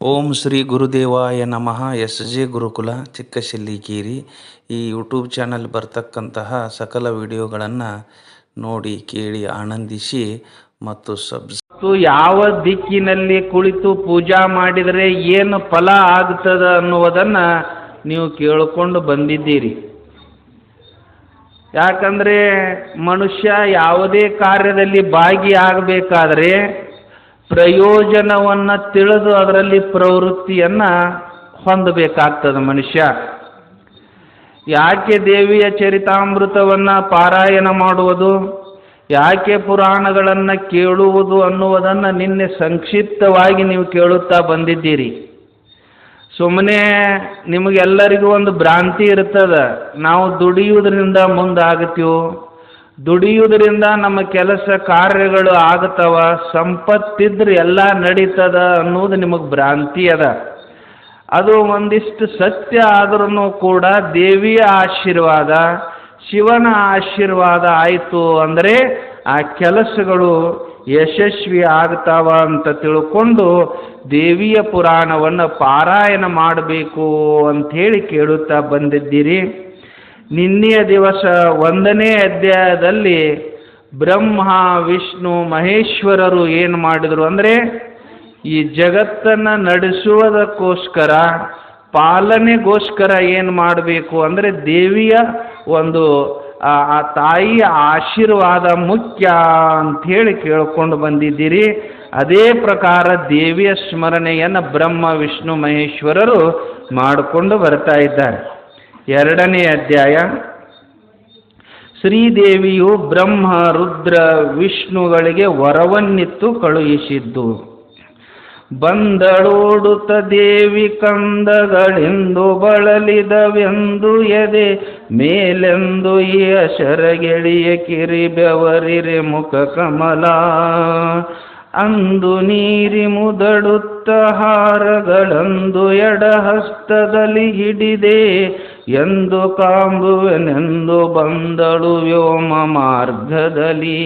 ಓಂ ಶ್ರೀ ಗುರುದೇವಾಯ ನಮಃ. S J ಗುರುಕುಲ ಚಿಕ್ಕಶಿಲ್ಲಿಕೇರಿ ಈ YouTube channel ಬರ್ತಕ್ಕಂತಹ ಸಕಲ ವಿಡಿಯೋಗಳನ್ನು ನೋಡಿ, ಕೇಳಿ, ಆನಂದಿಸಿ ಮತ್ತು ಸಬ್ಸ್ ಯಾವ ದಿಕ್ಕಿನಲ್ಲಿ ಕುಳಿತು ಪೂಜಾ ಮಾಡಿದರೆ ಏನು ಫಲ ಆಗ್ತದ ಅನ್ನುವುದನ್ನು ನೀವು ಕೇಳಿಕೊಂಡು ಬಂದಿದ್ದೀರಿ. ಯಾಕಂದರೆ ಮನುಷ್ಯ ಯಾವುದೇ ಕಾರ್ಯದಲ್ಲಿ ಭಾಗಿಯಾಗಬೇಕಾದ್ರೆ ಪ್ರಯೋಜನವನ್ನು ತಿಳಿದು ಅದರಲ್ಲಿ ಪ್ರವೃತ್ತಿಯನ್ನು ಹೊಂದಬೇಕಾಗ್ತದೆ ಮನುಷ್ಯ. ಯಾಕೆ ದೇವಿಯ ಚರಿತಾಮೃತವನ್ನು ಪಾರಾಯಣ ಮಾಡುವುದು? ಯಾಕೆ ಪುರಾಣಗಳನ್ನು ಕೇಳುವುದು ಅನ್ನುವುದನ್ನು ನಿನ್ನೆ ಸಂಕ್ಷಿಪ್ತವಾಗಿ ನೀವು ಕೇಳುತ್ತಾ ಬಂದಿದ್ದೀರಿ. ಸುಮ್ಮನೆ ನಿಮಗೆಲ್ಲರಿಗೂ ಒಂದು ಭ್ರಾಂತಿ ಇರ್ತದೆ. ನಾವು ದುಡಿಯುವುದರಿಂದ ಮುಂದಾಗತ್ತೀವೋ? ದುಡಿಯುವುದರಿಂದ ನಮ್ಮ ಕೆಲಸ ಕಾರ್ಯಗಳು ಆಗತವ, ಸಂಪತ್ತಿದ್ರೆ ಎಲ್ಲ ನಡೀತದ ಅನ್ನೋದು ನಿಮಗೆ ಭ್ರಾಂತಿ ಅದ. ಅದು ಒಂದಿಷ್ಟು ಸತ್ಯ ಆದ್ರೂ ಕೂಡ ದೇವಿಯ ಆಶೀರ್ವಾದ, ಶಿವನ ಆಶೀರ್ವಾದ ಆಯಿತು ಅಂದರೆ ಆ ಕೆಲಸಗಳು ಯಶಸ್ವಿ ಆಗ್ತಾವ ಅಂತ ತಿಳ್ಕೊಂಡು ದೇವಿಯ ಪುರಾಣವನ್ನು ಪಾರಾಯಣ ಮಾಡಬೇಕು ಅಂಥೇಳಿ ಕೇಳುತ್ತಾ ಬಂದಿದ್ದೀರಿ. ನಿನ್ನೆಯ ದಿವಸ ಒಂದನೇ ಅಧ್ಯಾಯದಲ್ಲಿ ಬ್ರಹ್ಮ, ವಿಷ್ಣು, ಮಹೇಶ್ವರರು ಏನು ಮಾಡಿದರು ಅಂದರೆ ಈ ಜಗತ್ತನ್ನು ನಡೆಸುವುದಕ್ಕೋಸ್ಕರ, ಪಾಲನೆಗೋಸ್ಕರ ಏನು ಮಾಡಬೇಕು ಅಂದರೆ ದೇವಿಯ ಒಂದು, ಆ ತಾಯಿಯ ಆಶೀರ್ವಾದ ಮುಖ್ಯ ಅಂಥೇಳಿ ಕೇಳಿಕೊಂಡು ಬಂದಿದ್ದೀರಿ. ಅದೇ ಪ್ರಕಾರ ದೇವಿಯ ಸ್ಮರಣೆಯನ್ನು ಬ್ರಹ್ಮ, ವಿಷ್ಣು, ಮಹೇಶ್ವರರು ಮಾಡಿಕೊಂಡು ಬರ್ತಾ ಇದ್ದಾರೆ. ಎರಡನೇ ಅಧ್ಯಾಯ. ಶ್ರೀದೇವಿಯು ಬ್ರಹ್ಮ, ರುದ್ರ, ವಿಷ್ಣುಗಳಿಗೆ ವರವನ್ನಿತ್ತು ಕಳುಹಿಸಿದ್ದು. ಬಂದಳೋಡುತ್ತ ದೇವಿ ಕಂದಗಳೆಂದು ಬಳಲಿದವೆಂದು ಎದೆ, ಮೇಲೆಂದು ಈ ಅಶರಗೆಳಿಯ ಕಿರಿ ಬೆವರಿರೆ ಮುಖ ಕಮಲ. ಅಂದು ನೀರಿ ಮುದಡುತ್ತ ಹಾರಗಳಂದು ಎಡಹಸ್ತದಲ್ಲಿ ಹಿಡಿದೆ ಎಂದು ಕಾಂಬುವೆನೆಂದು ಬಂದಳು ವ್ಯೋಮ ಮಾರ್ಗದಲ್ಲಿ.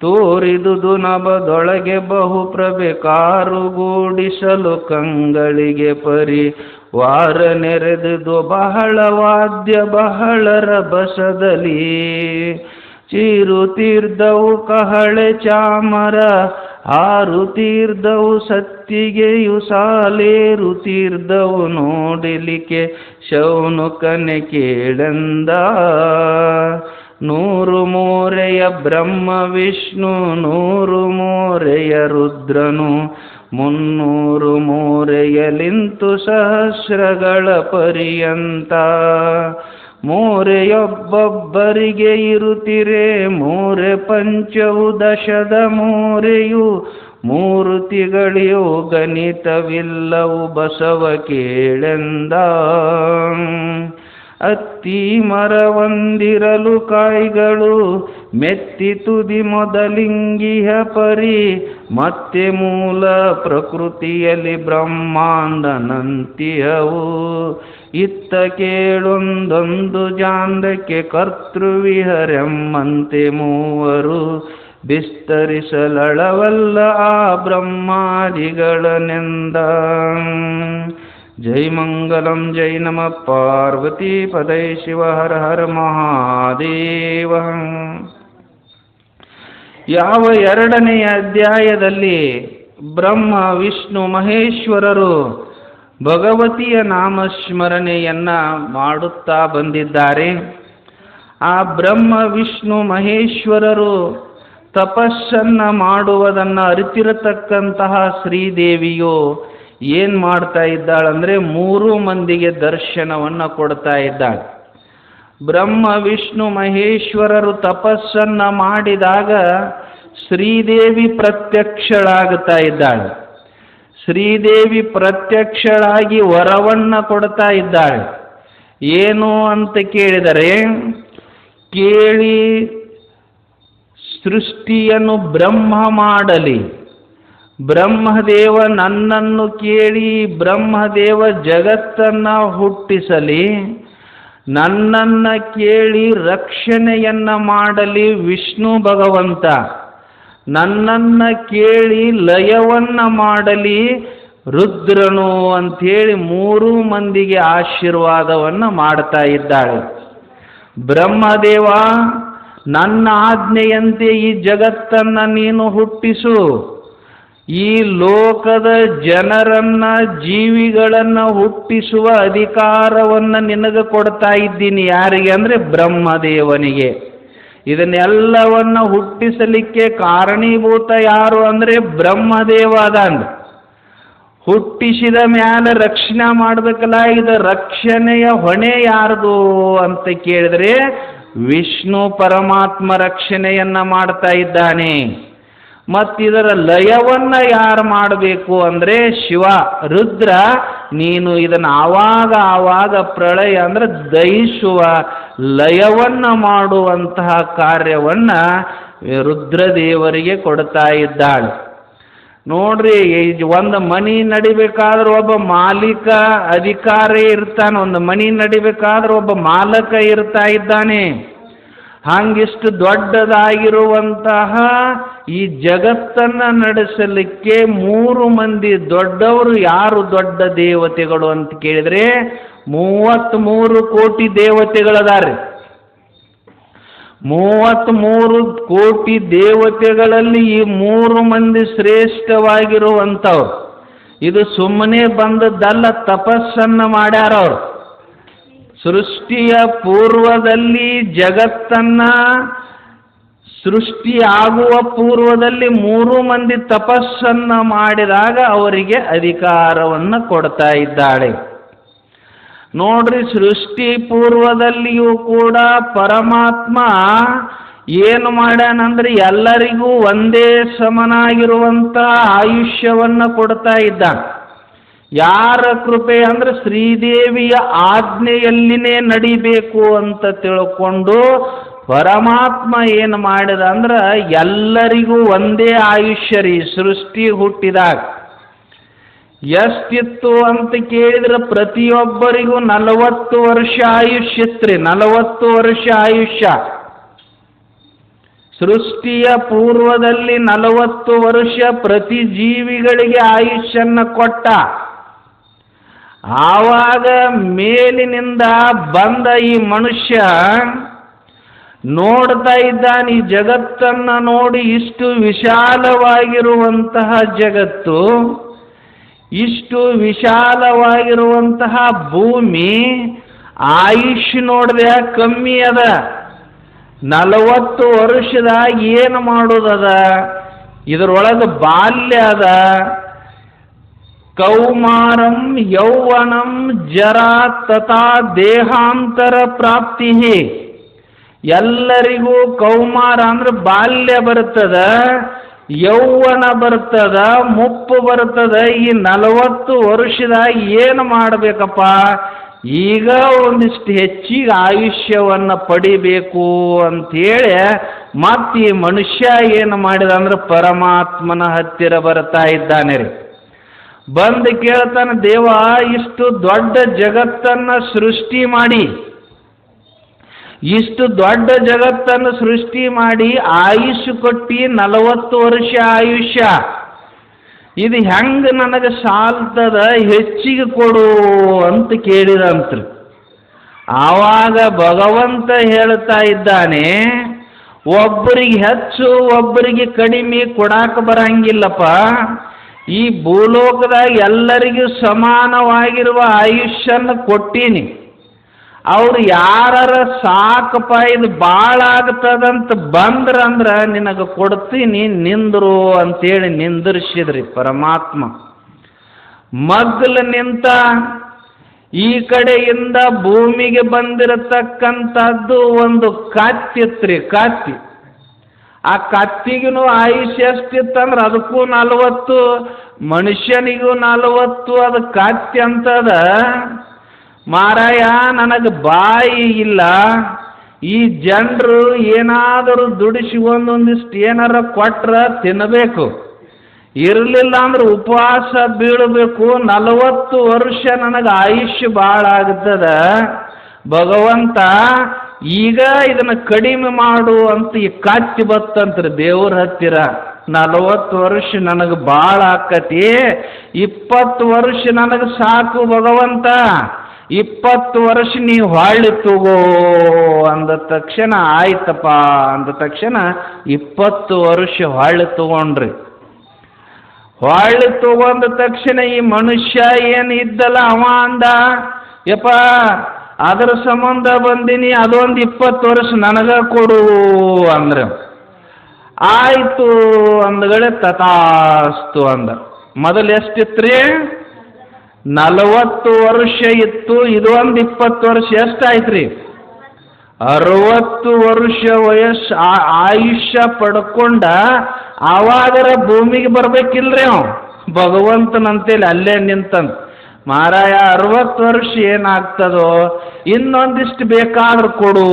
ತೋರಿದುದು ನಬದೊಳಗೆ ಬಹುಪ್ರಭೆ ಕಾರುಗೂಡಿಸಲು ಕಂಗಳಿಗೆ ಪರಿ. ವಾರ ನೆರೆದುದು ಬಹಳ ವಾದ್ಯ ಬಹಳರ ಬಸದಲ್ಲಿ ಚೀರುತೀರ್ಧವು ಕಹಳೆ ಚಾಮರ ಆರುತೀರ್ಧವು ಸತ್ತಿಗೆಯು ಸಾಲೇರುತೀರ್ಧವು ನೋಡಲಿಕ್ಕೆ ಶೌನುಕನೆ ಕೇಳಂದ. ನೂರು ಮೂರೆಯ ಬ್ರಹ್ಮ ವಿಷ್ಣು, ನೂರು ಮೂರೆಯ ರುದ್ರನು, ಮುನ್ನೂರು ಮೋರೆಯಲಿಂತು ಸಹಸ್ರಗಳ ಪರ್ಯಂತ. ಮೋರೆಯೊಬ್ಬೊಬ್ಬರಿಗೆ ಇರುತ್ತಿರೆ, ಮೋರೆ ಪಂಚವು ದಶದ ಮೋರೆಯು ಮೂರ್ತಿಗಳಿಯು ಗಣಿತವಿಲ್ಲವು, ಬಸವ ಕೇಳೆಂದ. ಅತ್ತಿ ಮರವಂದಿರಲು ಕಾಯಿಗಳು, ಮೆತ್ತಿ ತುದಿ ಮೊದಲಿಂಗಿಹ ಪರಿ ಮತ್ತೆ ಮೂಲ ಪ್ರಕೃತಿಯಲ್ಲಿ ಬ್ರಹ್ಮಾಂಡನಂತಿಯವು. ಇತ್ತ ಕೇಳೊಂದೊಂದು ಜಾಂದಕ್ಕೆ ಕರ್ತೃವಿಹರೆಮ್ಮಂತೆ ಮೂವರು ಬಿಸ್ತರಿಸಲಳವಲ್ಲ ಆ ಬ್ರಹ್ಮಾದಿಗಳನೆಂದ. ಜೈ ಮಂಗಲಂ, ಜೈ ನಮ, ಪಾರ್ವತಿ ಪದೈ, ಶಿವ ಹರ ಹರ ಮಹಾದೇವ. ಯಾವ ಎರಡನೆಯ ಅಧ್ಯಾಯದಲ್ಲಿ ಬ್ರಹ್ಮ, ವಿಷ್ಣು, ಮಹೇಶ್ವರರು ಭಗವತಿಯ ನಾಮಸ್ಮರಣೆಯನ್ನ ಮಾಡುತ್ತಾ ಬಂದಿದ್ದಾರೆ. ಆ ಬ್ರಹ್ಮ, ವಿಷ್ಣು, ಮಹೇಶ್ವರರು ತಪಸ್ಸನ್ನ ಮಾಡುವುದನ್ನು ಅರಿತಿರತಕ್ಕಂತಹ ಶ್ರೀದೇವಿಯು ಏನು ಮಾಡ್ತಾ ಇದ್ದಾಳಂದರೆ ಮೂರು ಮಂದಿಗೆ ದರ್ಶನವನ್ನು ಕೊಡ್ತಾ ಇದ್ದಾಳೆ. ಬ್ರಹ್ಮ, ವಿಷ್ಣು, ಮಹೇಶ್ವರರು ತಪಸ್ಸನ್ನು ಮಾಡಿದಾಗ ಶ್ರೀದೇವಿ ಪ್ರತ್ಯಕ್ಷಳಾಗುತ್ತಾ ಇದ್ದಾಳೆ. ಶ್ರೀದೇವಿ ಪ್ರತ್ಯಕ್ಷಳಾಗಿ ವರವನ್ನು ಕೊಡ್ತಾ ಇದ್ದಾಳೆ. ಏನು ಅಂತ ಕೇಳಿದರೆ, ಕೇಳಿ ಸೃಷ್ಟಿಯನ್ನು ಬ್ರಹ್ಮ ಮಾಡಲಿ. ಬ್ರಹ್ಮದೇವ ನನ್ನನ್ನು ಕೇಳಿ ಬ್ರಹ್ಮದೇವ ಜಗತ್ತನ್ನು ಹುಟ್ಟಿಸಲಿ. ನನ್ನನ್ನು ಕೇಳಿ ರಕ್ಷಣೆಯನ್ನ ಮಾಡಲಿ ವಿಷ್ಣು ಭಗವಂತ. ನನ್ನನ್ನು ಕೇಳಿ ಲಯವನ್ನ ಮಾಡಲಿ ರುದ್ರನು ಅಂಥೇಳಿ ಮೂರು ಮಂದಿಗೆ ಆಶೀರ್ವಾದವನ್ನು ಮಾಡ್ತಾ ಇದ್ದಾಳೆ. ಬ್ರಹ್ಮದೇವ, ನನ್ನ ಆಜ್ಞೆಯಂತೆ ಈ ಜಗತ್ತನ್ನು ನೀನು ಹುಟ್ಟಿಸು. ಈ ಲೋಕದ ಜನರನ್ನ, ಜೀವಿಗಳನ್ನು ಹುಟ್ಟಿಸುವ ಅಧಿಕಾರವನ್ನು ನಿನಗೆ ಕೊಡ್ತಾ ಇದ್ದೀನಿ ಯಾರಿಗೆ ಅಂದರೆ ಬ್ರಹ್ಮದೇವನಿಗೆ. ಇದನ್ನೆಲ್ಲವನ್ನ ಹುಟ್ಟಿಸಲಿಕ್ಕೆ ಕಾರಣೀಭೂತ ಯಾರು ಅಂದರೆ ಬ್ರಹ್ಮದೇವ ಅದಾನ ಹುಟ್ಟಿಸಿದ ಮ್ಯಾಲೆ ರಕ್ಷಣೆ ಮಾಡಬೇಕಲ್ಲ, ಇದು ರಕ್ಷಣೆಯ ಹೊಣೆ ಯಾರ್ದು ಅಂತ ಕೇಳಿದ್ರೆ ವಿಷ್ಣು ಪರಮಾತ್ಮ ರಕ್ಷಣೆಯನ್ನ ಮಾಡ್ತಾ ಇದ್ದಾನೆ. ಮತ್ತಿದರ ಲಯವನ್ನ ಯಾರು ಮಾಡಬೇಕು ಅಂದರೆ ಶಿವ, ರುದ್ರ, ನೀನು ಇದನ್ನು ಆವಾಗ ಆವಾಗ ಪ್ರಳಯ ಅಂದರೆ ದಹಿಸುವ ಲಯವನ್ನು ಮಾಡುವಂತಹ ಕಾರ್ಯವನ್ನು ರುದ್ರದೇವರಿಗೆ ಕೊಡ್ತಾ ಇದ್ದಾಳೆ. ನೋಡ್ರಿ ಒಂದು ಮನಿ ನಡಿಬೇಕಾದ್ರೆ ಒಬ್ಬ ಮಾಲೀಕ ಅಧಿಕಾರಿ ಇರ್ತಾನೆ, ಒಂದು ಮನಿ ನಡಿಬೇಕಾದ್ರೆ ಒಬ್ಬ ಮಾಲಕ ಇರ್ತಾ ಇದ್ದಾನೆ. ಹಂಗಿಷ್ಟು ದೊಡ್ಡದಾಗಿರುವಂತಹ ಈ ಜಗತ್ತನ್ನು ನಡೆಸಲಿಕ್ಕೆ ಮೂರು ಮಂದಿ ದೊಡ್ಡವರು ಯಾರು ದೊಡ್ಡ ದೇವತೆಗಳು ಅಂತ ಕೇಳಿದರೆ ಮೂವತ್ತ್ಮೂರು ಕೋಟಿ ದೇವತೆಗಳದಾರೆ ಮೂವತ್ತ್ಮೂರು ಕೋಟಿ ದೇವತೆಗಳಲ್ಲಿ ಈ ಮೂರು ಮಂದಿ ಶ್ರೇಷ್ಠವಾಗಿರುವಂಥವ್ರು. ಇದು ಸುಮ್ಮನೆ ಬಂದದ್ದಲ್ಲ, ತಪಸ್ಸನ್ನು ಮಾಡ್ಯಾರ ಅವರು ಸೃಷ್ಟಿಯ ಪೂರ್ವದಲ್ಲಿ ಜಗತ್ತನ್ನ ಸೃಷ್ಟಿಯಾಗುವ ಪೂರ್ವದಲ್ಲಿ ಮೂರು ಮಂದಿ ತಪಸ್ಸನ್ನು ಮಾಡಿದಾಗ ಅವರಿಗೆ ಅಧಿಕಾರವನ್ನು ಕೊಡ್ತಾ ಇದ್ದಾಳೆ. ನೋಡ್ರಿ ಸೃಷ್ಟಿ ಪೂರ್ವದಲ್ಲಿಯೂ ಕೂಡ ಪರಮಾತ್ಮ ಏನು ಮಾಡ್ಯಾನಂದ್ರೆ ಎಲ್ಲರಿಗೂ ಒಂದೇ ಸಮನಾಗಿರುವಂಥ ಆಯುಷ್ಯವನ್ನು ಕೊಡ್ತಾ ಇದ್ದಾನೆ. ಯಾರ ಕೃಪೆ ಅಂದ್ರೆ ಶ್ರೀದೇವಿಯ ಆಜ್ಞೆಯಲ್ಲಿನೇ ನಡಿಬೇಕು ಅಂತ ತಿಳ್ಕೊಂಡು ಪರಮಾತ್ಮ ಏನು ಮಾಡಿದ ಅಂದ್ರೆ ಎಲ್ಲರಿಗೂ ಒಂದೇ ಆಯುಷ್ಯ ರೀ, ಸೃಷ್ಟಿ ಹುಟ್ಟಿದಾಗ. ಎಷ್ಟಿತ್ತು ಅಂತ ಕೇಳಿದ್ರೆ ಪ್ರತಿಯೊಬ್ಬರಿಗೂ ನಲವತ್ತು ವರ್ಷ ಆಯುಷ್ಯ ಇತ್ರಿ ನಲವತ್ತು ವರ್ಷ ಆಯುಷ್ಯ. ಸೃಷ್ಟಿಯ ಪೂರ್ವದಲ್ಲಿ ನಲವತ್ತು ವರ್ಷ ಪ್ರತಿ ಜೀವಿಗಳಿಗೆ ಆಯುಷ್ಯನ್ನ ಕೊಟ್ಟ. ಆವಾಗ ಮೇಲಿನಿಂದ ಬಂದ ಈ ಮನುಷ್ಯ ನೋಡ್ತಾ ಇದ್ದಾನೆ, ಈ ಜಗತ್ತನ್ನ ನೋಡಿ ಇಷ್ಟು ವಿಶಾಲವಾಗಿರುವಂತಹ ಜಗತ್ತು, ಇಷ್ಟು ವಿಶಾಲವಾಗಿರುವಂತಹ ಭೂಮಿ, ಆಯುಷ್ ನೋಡಿದೆ ಕಮ್ಮಿ ಅದ. ನಲವತ್ತು ವರ್ಷದಾಗ ಏನು ಮಾಡೋದದ? ಇದರೊಳಗೆ ಬಾಲ್ಯ ಅದ. ಕೌಮಾರಂ ಯೌವನಂ ಜರ ತಥಾ ದೇಹಾಂತರ ಪ್ರಾಪ್ತಿ ಎಲ್ಲರಿಗೂ ಕೌಮಾರ ಅಂದ್ರೆ ಬಾಲ್ಯ ಬರ್ತದ, ಯೌವನ ಬರ್ತದ, ಮುಪ್ಪು ಬರ್ತದ, ಈ ನಲವತ್ತು ವರ್ಷದಾಗ ಏನು ಮಾಡಬೇಕಪ್ಪ? ಈಗ ಒಂದಿಷ್ಟು ಹೆಚ್ಚಿಗೆ ಆಯುಷ್ಯವನ್ನು ಪಡಿಬೇಕು ಅಂಥೇಳಿ ಮತ್ತೆ ಈ ಮನುಷ್ಯ ಏನು ಮಾಡಿದ ಅಂದ್ರೆ ಪರಮಾತ್ಮನ ಹತ್ತಿರ ಬರ್ತಾ ಇದ್ದಾನೆ ರೀ. ಬಂದು ಕೇಳ್ತಾನೆ, ದೇವ, ಇಷ್ಟು ದೊಡ್ಡ ಜಗತ್ತನ್ನು ಸೃಷ್ಟಿ ಮಾಡಿ, ಇಷ್ಟು ದೊಡ್ಡ ಜಗತ್ತನ್ನು ಸೃಷ್ಟಿ ಮಾಡಿ ಆಯುಷ್ ಕೊಟ್ಟು ನಲವತ್ತು ವರ್ಷ ಆಯುಷ್ಯ. ಇದು ಹೆಂಗೆ ನನಗೆ ಸಾಲ್ತದ? ಹೆಚ್ಚಿಗೆ ಕೊಡು ಅಂತ ಕೇಳಿದಂತ್ರಿ. ಆವಾಗ ಭಗವಂತ ಹೇಳ್ತಾ ಇದ್ದಾನೆ, ಒಬ್ಬರಿಗೆ ಹೆಚ್ಚು, ಒಬ್ಬರಿಗೆ ಕಡಿಮೆ ಕೊಡಾಕ ಬರಂಗಿಲ್ಲಪ್ಪ. ಈ ಭೂಲೋಕದಾಗ ಎಲ್ಲರಿಗೂ ಸಮಾನವಾಗಿರುವ ಆಯುಷ್ಯನ ಕೊಟ್ಟೀನಿ. ಅವ್ರು ಯಾರರ ಸಾಕಪ್ಪ ಇದು ಭಾಳ ಆಗ್ತದಂತ ಬಂದ್ರಂದ್ರೆ ನಿನಗೆ ಕೊಡ್ತೀನಿ, ನಿಂದ್ರು ಅಂತೇಳಿ ನಿಂದಿರ್ಸಿದ್ರಿ ಪರಮಾತ್ಮ. ಮಗ್ಲು ನಿಂತ ಈ ಕಡೆಯಿಂದ ಭೂಮಿಗೆ ಬಂದಿರತಕ್ಕಂಥದ್ದು ಒಂದು ಕತ್ತಿತ್ರಿ, ಕತ್ತಿ. ಆ ಕತ್ತಿಗೂ ಆಯುಷ್ಯ ಎಷ್ಟಿತ್ತಂದ್ರೆ ಅದಕ್ಕೂ ನಲವತ್ತು, ಮನುಷ್ಯನಿಗೂ ನಲವತ್ತು, ಅದು ಕತ್ತಿ ಅಂತದ. ಮಾರಾಯ, ನನಗೆ ಬಾಯಿ ಇಲ್ಲ. ಈ ಜನರು ಏನಾದರೂ ದುಡಿಸಿ ಒಂದೊಂದಿಷ್ಟು ಏನಾರ ಕೊಟ್ರೆ ತಿನ್ನಬೇಕು ಇರಲಿಲ್ಲ ಅಂದ್ರೆ ಉಪವಾಸ ಬೀಳಬೇಕು. ನಲವತ್ತು ವರ್ಷ ನನಗೆ ಆಯುಷ್ಯ ಭಾಳ ಆಗ್ತದ. ಭಗವಂತ ಈಗ ಇದನ್ನು ಕಡಿಮೆ ಮಾಡು ಅಂತ ಈ ಕಾಚಿ ಬತ್ತಂತ್ರಿ ದೇವ್ರ ಹತ್ತಿರ ನಲವತ್ತು ವರ್ಷ ನನಗೆ ಭಾಳ ಆಕತಿ. ಇಪ್ಪತ್ತು ವರ್ಷ ನನಗೆ ಸಾಕು ಭಗವಂತ. ಇಪ್ಪತ್ತು ವರ್ಷ ನೀ ಹೊಳ್ಳಿ ತಗೋ ಅಂದ ತಕ್ಷಣ ಆಯ್ತಪ್ಪ ಅಂದ ತಕ್ಷಣ ಇಪ್ಪತ್ತು ವರ್ಷ ಹೊಳ್ಳಿ ತಗೊಂಡ್ರಿ. ಹೊಳ್ಳಿ ತಗೊಂಡ ತಕ್ಷಣ ಈ ಮನುಷ್ಯ ಏನು ಇದ್ದಲ್ಲ ಅವ ಅಂದ. ಯಪ್ಪ ಅದ್ರ ಸಂಬಂಧ ಬಂದೀನಿ, ಅದೊಂದು ಇಪ್ಪತ್ತು ವರ್ಷ ನನಗೆ ಕೊಡು ಅಂದ್ರೆ. ಆಯಿತು ಅಂದಗಡೆ ತಥಾಸ್ತು ಅಂದ. ಮೊದಲು ಎಷ್ಟಿತ್ರಿ? ನಲವತ್ತು ವರ್ಷ ಇತ್ತು, ಇದು ಒಂದು ಇಪ್ಪತ್ತು ವರ್ಷ ಎಷ್ಟಾಯ್ತು ರೀ ಅರವತ್ತು ವರ್ಷ ವಯಸ್ಸು ಆಯುಷ್ಯ ಪಡ್ಕೊಂಡ ಆವಾಗರ ಭೂಮಿಗೆ ಬರ್ಬೇಕಿಲ್ರಿ ಅವ. ಭಗವಂತನಂತೇಳಿ ಅಲ್ಲೇ ನಿಂತಂತ ಮಾರಾಯ, ಅರವತ್ತು ವರ್ಷ ಏನಾಗ್ತದೋ, ಇನ್ನೊಂದಿಷ್ಟು ಬೇಕಾದ್ರೆ ಕೊಡು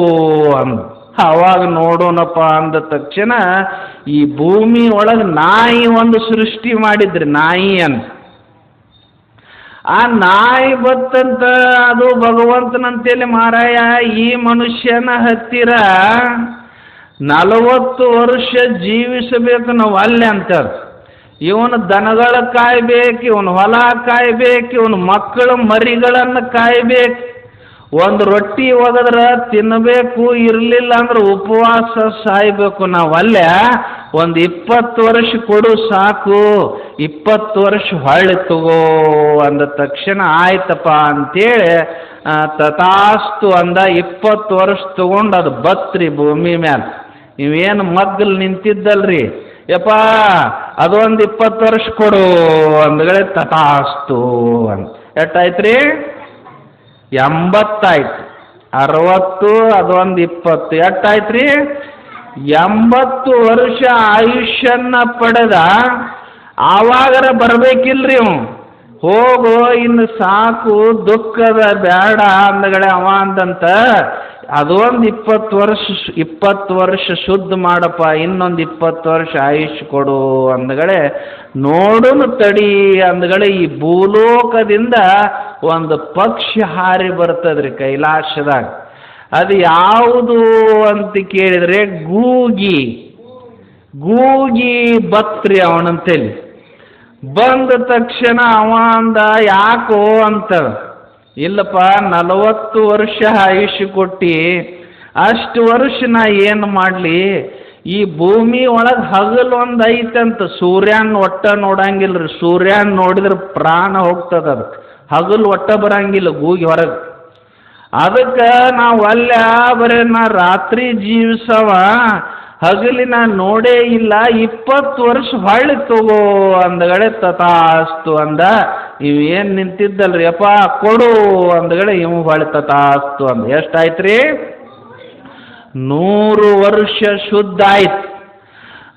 ಅಂದ. ಅವಾಗ ನೋಡೋಣಪ್ಪ ಅಂದ ತಕ್ಷಣ, ಈ ಭೂಮಿ ಒಳಗೆ ನಾಯಿ ಒಂದು ಸೃಷ್ಟಿ ಮಾಡಿದ್ರಿ ಅಂತ ಆ ನಾಯಿ ಬತ್ತಂತ, ಅದು ಭಗವಂತನಂತೇಳಿ, ಮಾರಾಯ, ಈ ಮನುಷ್ಯನ ಹತ್ತಿರ ನಲವತ್ತು ವರ್ಷ ಜೀವಿಸಬೇಕು ನಾವು ಅಲ್ಲೇ ಅಂತಾರೆ. ಇವನು ದನಗಳ ಕಾಯ್ಬೇಕು, ಇವನು ಹೊಲ ಕಾಯ್ಬೇಕು, ಇವನು ಮಕ್ಕಳು ಮರಿಗಳನ್ನು ಕಾಯ್ಬೇಕು. ಒಂದು ರೊಟ್ಟಿ ಒಗದ್ರೆ ತಿನ್ನಬೇಕು ಇರಲಿಲ್ಲ ಅಂದ್ರೆ ಉಪವಾಸ ಸಾಯ್ಬೇಕು. ನಾವು ಅಲ್ಲೇ ಒಂದು ಇಪ್ಪತ್ತು ವರ್ಷ ಕೊಡು ಸಾಕು, ಇಪ್ಪತ್ತು ವರ್ಷ ಹೊಳ್ಳಿ ತಗೋ ಅಂದ ತಕ್ಷಣ ಆಯ್ತಪ್ಪ ಅಂತೇಳಿ ತಥಾಸ್ತು ಅಂದ ಇಪ್ಪತ್ತು ವರ್ಷ ತಗೊಂಡು ಅದು ಬತ್ರಿ ಭೂಮಿ ಮ್ಯಾಲೆ. ನೀವೇನು ಮಗ್ಗಲು ನಿಂತಿದ್ದಲ್ರಿ? ಯಪ್ಪ ಅದೊಂದು ಇಪ್ಪತ್ತು ವರ್ಷ ಕೊಡು ಅಂದಗಳೇ ತಥಾಸ್ತು ಅಂತ ಎಷ್ಟಾಯ್ತು ರೀ ಎಂಬತ್ತಾಯ್ತು. ಅರವತ್ತು, ಅದೊಂದು ಇಪ್ಪತ್ತು. ಎಷ್ಟಾಯ್ತು ರೀ ಎಂಬತ್ತು ವರ್ಷ ಆಯುಷ್ಯನ್ನ ಪಡೆದ ಆವಾಗರ ಬರಬೇಕಿಲ್ರಿ ಅವ ಹೋಗು ಇನ್ನು ಸಾಕು, ದುಃಖದ ಬೇಡ ಅಂದಗಡೆ ಅವ ಅಂದಂತ ಅದೊಂದು ಇಪ್ಪತ್ತು ವರ್ಷ ಇಪ್ಪತ್ತು ವರ್ಷ ಶುದ್ಧ ಮಾಡಪ್ಪ, ಇನ್ನೊಂದು ಇಪ್ಪತ್ತು ವರ್ಷ ಆಯುಷ್ ಕೊಡು ಅಂದಗಳೇ, ನೋಡುನು ತಡಿ ಅಂದಗಳೇ, ಈ ಭೂಲೋಕದಿಂದ ಒಂದು ಪಕ್ಷಿ ಹಾರಿ ಬರ್ತದ್ರಿ ಕೈಲಾಸದಾಗ ಅದು ಯಾವುದು ಅಂತ ಕೇಳಿದರೆ ಗೂಗಿ. ಗೂಗಿ ಬತ್ರಿ ಅವನಂತೇಳಿ. ಬಂದ ತಕ್ಷಣ ಅವ ಅಂದ, ಯಾಕೋ ಅಂತ. ಇಲ್ಲಪ್ಪ, ನಲವತ್ತು ವರ್ಷ ಆಯುಷ್ಯ ಕೊಟ್ಟು, ಅಷ್ಟು ವರ್ಷ ನಾ ಏನು ಮಾಡಲಿ? ಈ ಭೂಮಿ ಒಳಗೆ ಹಗಲು ಒಂದು ಐತಂತ, ಸೂರ್ಯನ ಒಟ್ಟ ನೋಡಂಗಿಲ್ಲ ರೀ ಸೂರ್ಯನ ನೋಡಿದ್ರೆ ಪ್ರಾಣ ಹೋಗ್ತದ ಅದಕ್ಕೆ ಹಗಲು ಒಟ್ಟ ಬರಂಗಿಲ್ಲ ಗೂಗಿ ಹೊರಗೆ. ಅದಕ್ಕೆ ನಾವು ಅಲ್ಲ ಬರೇ, ನಾ ರಾತ್ರಿ ಜೀವಿಸವ, ಹಗಲಿನ ನೋಡೇ ಇಲ್ಲ, ಇಪ್ಪತ್ತು ವರ್ಷ ಹೊಳ್ಳಿ ತಗೋ ಅಂದಗಡೆ ತಥಾಸ್ತು ಅಂದ. ಇವ್ ಏನು ನಿಂತಿದ್ದಲ್ರಿ? ಅಪ್ಪ, ಕೊಡು ಅಂದಗಡೆ ಇವು ಹೊಳ್ಳಿ ತಥಾಸ್ತು ಅಂದ. ಎಷ್ಟಾಯ್ತು ರೀ ನೂರು ವರ್ಷ ಶುದ್ಧ ಆಯ್ತು.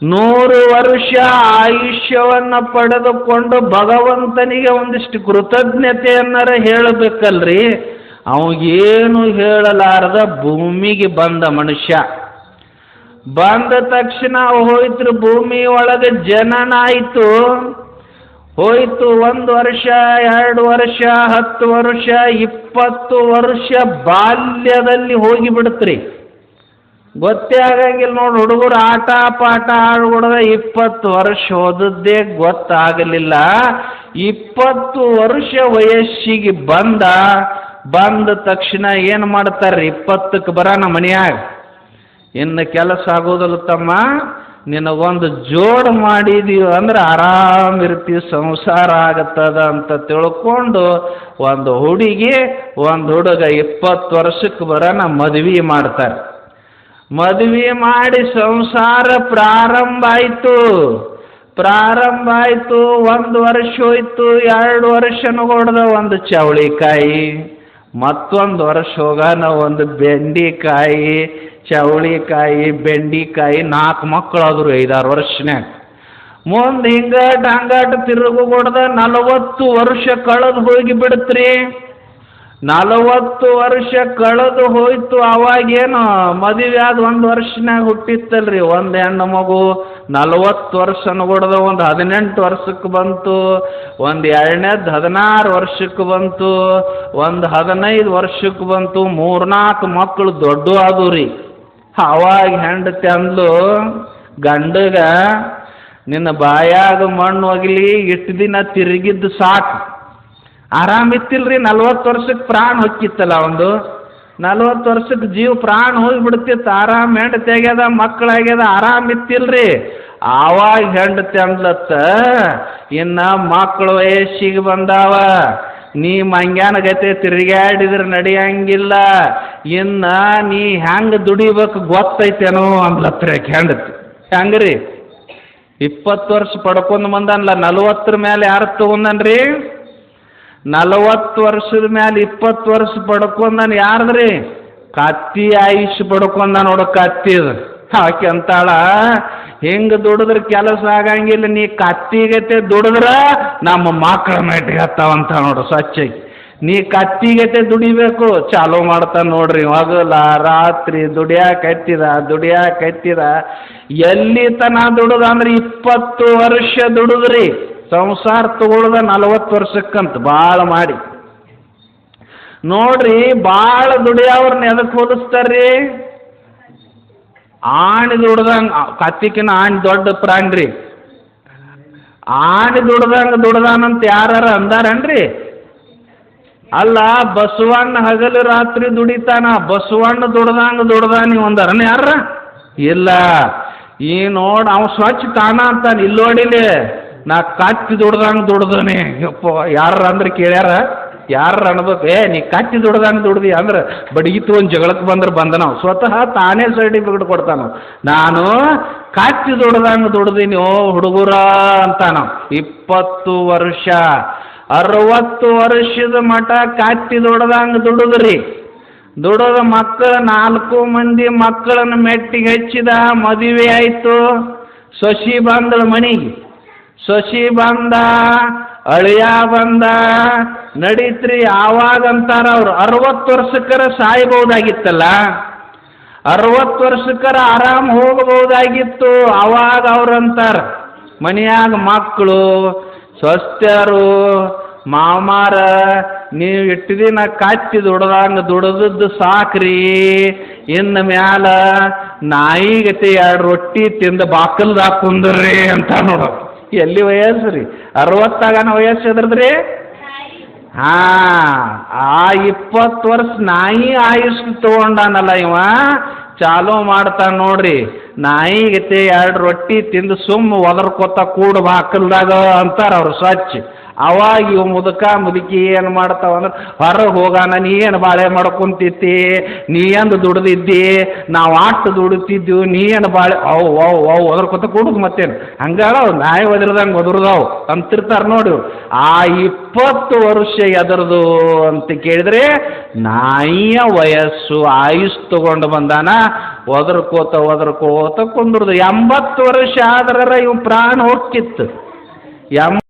ನೂರು ವರ್ಷ ಆಯುಷ್ಯವನ್ನು ಪಡೆದುಕೊಂಡು ಭಗವಂತನಿಗೆ ಒಂದಿಷ್ಟು ಕೃತಜ್ಞತೆಯನ್ನರ ಹೇಳಬೇಕಲ್ರಿ? ಅವಗೇನು ಹೇಳಲಾರದ ಭೂಮಿಗೆ ಬಂದ ಮನುಷ್ಯ. ಬಂದ ತಕ್ಷಣ ಹೋಯ್ತು ಭೂಮಿ ಒಳಗೆ ಜನನ ಆಯಿತು ಹೋಯ್ತು ಒಂದು ವರ್ಷ, ಎರಡು ವರ್ಷ, ಹತ್ತು ವರ್ಷ, ಇಪ್ಪತ್ತು ವರ್ಷ ಬಾಲ್ಯದಲ್ಲಿ ಹೋಗಿ ಬಿಡ್ತ್ರಿ ಗೊತ್ತೇ ಆಗಂಗಿಲ್ಲ ನೋಡಿ, ಹುಡುಗರು ಆಟ, ಪಾಠ ಆಡ್ಬಿಡದ ಇಪ್ಪತ್ತು ವರ್ಷ ಓದದ್ದೇ ಗೊತ್ತಾಗಲಿಲ್ಲ. ಇಪ್ಪತ್ತು ವರ್ಷ ವಯಸ್ಸಿಗೆ ಬಂದ ಬಂದ ತಕ್ಷಣ ಏನು ಮಾಡ್ತಾರೆ ಇಪ್ಪತ್ತಕ್ಕೆ ಬರೋಣ ಮನೆಯಾಗ. ಇನ್ನು ಕೆಲಸ ಆಗೋದಿಲ್ಲ ತಮ್ಮ. ನಿನಗೊಂದು ಜೋಡ್ ಮಾಡಿದೀವಿ ಅಂದ್ರೆ ಆರಾಮ್ ಇರ್ತಿ, ಸಂಸಾರ ಆಗತ್ತದ ಅಂತ ತಿಳ್ಕೊಂಡು ಒಂದು ಹುಡುಗಿ, ಒಂದು ಹುಡುಗ ಇಪ್ಪತ್ತು ವರ್ಷಕ್ಕೆ ಬರೋಣ ಮದ್ವೆ ಮಾಡ್ತಾರೆ. ಮದುವೆ ಮಾಡಿ ಸಂಸಾರ ಪ್ರಾರಂಭ ಆಯಿತು. ಪ್ರಾರಂಭ ಆಯಿತು, ಒಂದು ವರ್ಷ ಹೋಯ್ತು, ಎರಡು ವರ್ಷನೂ ಹೊಡೆದ ಒಂದು ಚವಳಿಕಾಯಿ ಮತ್ತೊಂದು ವರ್ಷ ಹೋಗಾನ ಒಂದು ಬೆಂಡಿಕಾಯಿ, ಚೌಳಿಕಾಯಿ, ಬೆಂಡಿಕಾಯಿ ನಾಲ್ಕು ಮಕ್ಕಳು ಐದಾರು ವರ್ಷನ್ಯಾಗ ಮುಂದೆ ಹಿಂಗೆ ಡಾಂಗಾಟ ತಿರುಗು ಕೊಡ್ದ ನಲವತ್ತು ವರ್ಷ ಕಳೆದು ಹೋಗಿ ಬಿಡ್ತ್ರಿ. ನಲವತ್ತು ವರ್ಷ ಕಳೆದು ಹೋಯ್ತು, ಅವಾಗೇನು ಮದುವೆ ಆದ ಒಂದು ವರ್ಷನ್ಯಾಗ ಹುಟ್ಟಿತ್ತಲ್ರಿ. ಒಂದು ಹೆಣ್ಣು ಮಗು ನಲವತ್ತು ವರ್ಷ ಅನ್ಕೊಡ್ದ ಒಂದು ಹದಿನೆಂಟು ವರ್ಷಕ್ಕೆ ಬಂತು, ಒಂದು ಎರಡನೇದು ಹದಿನಾರು ವರ್ಷಕ್ಕೆ ಬಂತು, ಒಂದು ಹದಿನೈದು ವರ್ಷಕ್ಕೆ ಬಂತು ಮೂರ್ನಾಲ್ಕು ಮಕ್ಕಳು ದೊಡ್ಡ ಆದವು ರೀ ಅವಾಗ ಹೆಂಡತಿ ಅಂದ್ಲು ಗಂಡಗ ನಿನ್ನ ಬಾಯಾಗ ಮಣ್ಣು ಹೋಗ್ಲಿ ಇಷ್ಟು ದಿನ ತಿರುಗಿದ್ದು ಸಾಕು. ಆರಾಮಿತ್ತಿಲ್ರಿ ನಲ್ವತ್ತು ವರ್ಷಕ್ಕೆ ಪ್ರಾಣ ಹೊಕ್ಕಿತ್ತಲ್ಲ ಒಂದು ನಲ್ವತ್ತು ವರ್ಷಕ್ಕೆ ಜೀವ ಪ್ರಾಣ ಹೋಗಿಬಿಡ್ತಿತ್ತು, ಆರಾಮ್ ಹೆಂಡತಿ ಆಗ್ಯದ ಮಕ್ಕಳಾಗ್ಯದ ಆರಾಮಿತ್ತಿಲ್ರಿ ಆವಾಗ ಹೆಂಡತಿ ಅಂದ್ಲತ್ತ, ಇನ್ನು ಮಕ್ಕಳು ವಯಸ್ಸಿಗೆ ಬಂದಾವ. ನೀ ಮಂಗ್ಯಾನ ಗತೆ ತಿರುಗಾಡಿದ್ರೆ ನಡೆಯಂಗಿಲ್ಲ. ಇನ್ನ ನೀ ಹೆಂಗೆ ದುಡಿಬೇಕು ಗೊತ್ತೈತೇನೋ ಅಂದ್ಲತ್ರ ಹೆಂಡತಿ. ಹೆಂಗ್ರಿ? ಇಪ್ಪತ್ತು ವರ್ಷ ಪಡ್ಕೊಂಡು ಬಂದನ್ಲ, ನಲ್ವತ್ತರ ಮೇಲೆ ಯಾರು ತಗೊಂಡನ್ರಿ? ನಲವತ್ತು ವರ್ಷದ ಮ್ಯಾಲೆ ಇಪ್ಪತ್ತು ವರ್ಷ ಪಡ್ಕೊಂಡನ್ ಯಾರ್ದ್ರಿ? ಕತ್ತಿ ಆಯುಷ್ ಪಡ್ಕೊಂಡ ನೋಡು ಕತ್ತಿದು ಆಕೆ ಅಂತಾಳ, ಹಿಂಗೆ ದುಡಿದ್ರೆ ಕೆಲಸ ಆಗಂಗಿಲ್ಲ, ನೀ ಕತ್ತಿಗತೆ ದುಡಿದ್ರೆ ನಮ್ಮ ಮಕ್ಕಳ ಮೆಟ್ಗತ್ತಾವಂತ ನೋಡು ಸ್ವಚ್ಛಗೆ. ನೀ ಕತ್ತಿಗತೆ ದುಡಿಬೇಕು, ಚಾಲೋ ಮಾಡ್ತಾನೆ ನೋಡ್ರಿ ಹಗಲ ರಾತ್ರಿ ದುಡಿಯಾ ಕತ್ತಿದ ದುಡಿಯಾ ಕತ್ತಿದ. ಎಲ್ಲಿ ತನ ದುಡಿದ ಅಂದ್ರೆ ಇಪ್ಪತ್ತು ವರ್ಷ ದುಡಿದ್ರಿ. ಸಂಸಾರ ತಗೊಳ್ದ ನಲವತ್ತು ವರ್ಷಕ್ಕಂತ ಭಾಳ ಮಾಡಿ. ನೋಡ್ರಿ ಭಾಳ ದುಡಿಯವ್ರನ್ನ ಎದಕ್ಕೆ ಹೋಲಿಸ್ತಾರ್ರಿ? ಆಣಿ ದುಡ್ದಂಗೆ ಕತ್ತಿಕಿನ ಆಣಿ ದೊಡ್ಡ ಪ್ರಾಣಿ ರೀ ಆಣಿ ದುಡ್ದಂಗೆ ದುಡ್ದಾನಂತ ಯಾರು ಅಂದಾರನ್ರಿ? ಅಲ್ಲ, ಬಸವಣ್ಣ ಹಗಲು ರಾತ್ರಿ ದುಡಿತಾನ, ಬಸವಣ್ಣ ದುಡ್ದಂಗೆ ದುಡ್ದಾನಿ ಒಂದರನ್ ಯಾರ ಇಲ್ಲ. ಈ ನೋಡ್ ಅವ ಸ್ವಚ್ಛ ತಾನ ಅಂತಾನೆ ಇಲ್ಲಿ ನಾ ಕತ್ತಿ ದುಡ್ದಂಗೆ ದುಡ್ದನೆ. ಯಪ್ಪ ಯಾರ ಅಂದ್ರೆ ಕೇಳ್ಯಾರ? ಯಾರ ಅನ್ಬೇಕು? ಏ, ನೀ ಕತ್ತಿ ದುಡ್ದಂಗೆ ದುಡ್ದಿ ಅಂದ್ರೆ ಬಡಗಿತ್ತು ಒಂದು ಜಗಳಕ್ಕೆ ಬಂದ್ರೆ ಬಂದ ನಾವು. ಸ್ವತಃ ತಾನೇ ಸರ್ಟಿಫಿಕೇಟ್ ಕೊಡ್ತಾನ ನಾನು ಕಾಟ್ಟಿ ದುಡ್ದಂಗೆ ದುಡ್ದೀನಿ, ಓ ಹುಡುಗರ ಅಂತಾನ ಇಪ್ಪತ್ತು ವರ್ಷ, ಅರವತ್ತು ವರ್ಷದ ಮಠ ಕತ್ತಿ ದುಡ್ದಂಗೆ ದುಡಿದ್ರಿ. ದುಡದ ಮಕ್ಕಳ ನಾಲ್ಕು ಮಂದಿ ಮಕ್ಕಳನ್ನು ಮೆಟ್ಟಿಗೆ ಹಚ್ಚಿದ, ಮದುವೆ ಆಯಿತು. ಸೊಸಿ ಬಂದಳು ಮನೆಗೆ. ಸೊಸಿ ಬಂದ, ಅಳಿಯ ಬಂದ, ನಡೀತ್ರಿ ಆವಾಗ ಅಂತಾರ ಅವ್ರು ಅರವತ್ತು ವರ್ಷಕ್ಕರ ಸಾಯ್ಬಹುದಾಗಿತ್ತಲ್ಲ? ಅರವತ್ತು ವರ್ಷಕ್ಕರ ಆರಾಮ್ ಹೋಗಬಹುದಾಗಿತ್ತು ಆವಾಗ ಅವ್ರು ಅಂತಾರ ಮನ್ಯಾಗ ಮಕ್ಕಳು ಸ್ವಸ್ಥರು ಮಾಮಾರ, ನೀವು ಇಟ್ಟು ದಿನ ಕತ್ತಿ ದುಡ್ದಂಗೆ ದುಡ್ದದ್ದು ಸಾಕ್ರಿ, ಇನ್ನು ಮ್ಯಾಲ ನಾಯಿಗತಿ ಎರಡು ರೊಟ್ಟಿ ತಿಂದ ಬಾಕಲ್ದಾಗ ಕುಂದ್ರಿ ಅಂತ ನೋಡು ಎಲ್ಲಿ ವಯಸ್ಸು ರೀ? ಅರವತ್ತಾಗನ ವಯಸ್ಸು ಎದ್ರದ್ರಿ? ಹಾಂ, ಆ ಇಪ್ಪತ್ತು ವರ್ಷ ನಾಯಿ ಆಯುಷ್ ತಗೊಂಡಾನಲ್ಲ ಇವ. ಚಾಲು ಮಾಡ್ತಾನೆ ನೋಡ್ರಿ. ನಾಯಿಗತೆ ಎರಡು ರೊಟ್ಟಿ ತಿಂದು ಸುಮ್ಮ ಒದರ್ಕೊತ ಕೂಡು ಬಾಕಲ್ದಾಗ ಅಂತಾರ ಅವ್ರು ಸ್ವಚ್ಛ. ಅವಾಗ ಇವು ಮುದುಕ ಮುದುಕಿ ಏನು ಮಾಡ್ತಾವ ಅಂದ್ರೆ, ಹೊರಗೆ ಹೋಗಾನ, ನೀ ಏನು ಬಾಳೆ ಮಾಡ್ಕೊಂತಿತ್ತಿ ನೀ ಎಂದು ದುಡ್ದಿದ್ದಿ? ನಾವು ಆಟ ದುಡಿತಿದ್ದೀವಿ ನೀ ಏನು ಬಾಳೆ? ಅವು ಅವು ಅವು ಒದರ್ಕೊತ ಕೂಡುದು ಮತ್ತೇನು? ಹಂಗಾಳ ನಾಯಿ ಒದರ್ದಂಗೆ ಒದರ್ದಾವು. ಅಂತಿರ್ತಾರೆ ನೋಡಿ. ಆ ಇಪ್ಪತ್ತು ವರ್ಷ ಎದರದು ಅಂತ ಕೇಳಿದ್ರೆ, ನಾಯಿಯ ವಯಸ್ಸು ಆಯುಸ್ ತಗೊಂಡು ಬಂದಾನ, ಒದರ್ಕೋತ ಒದರ್ಕೋತ ಕುಂದ್ರದು. ಎಂಬತ್ತು ವರ್ಷ ಆದ್ರ ಇವ್ ಪ್ರಾಣ ಹೋಗ್ತಿತ್ತು ಎಂ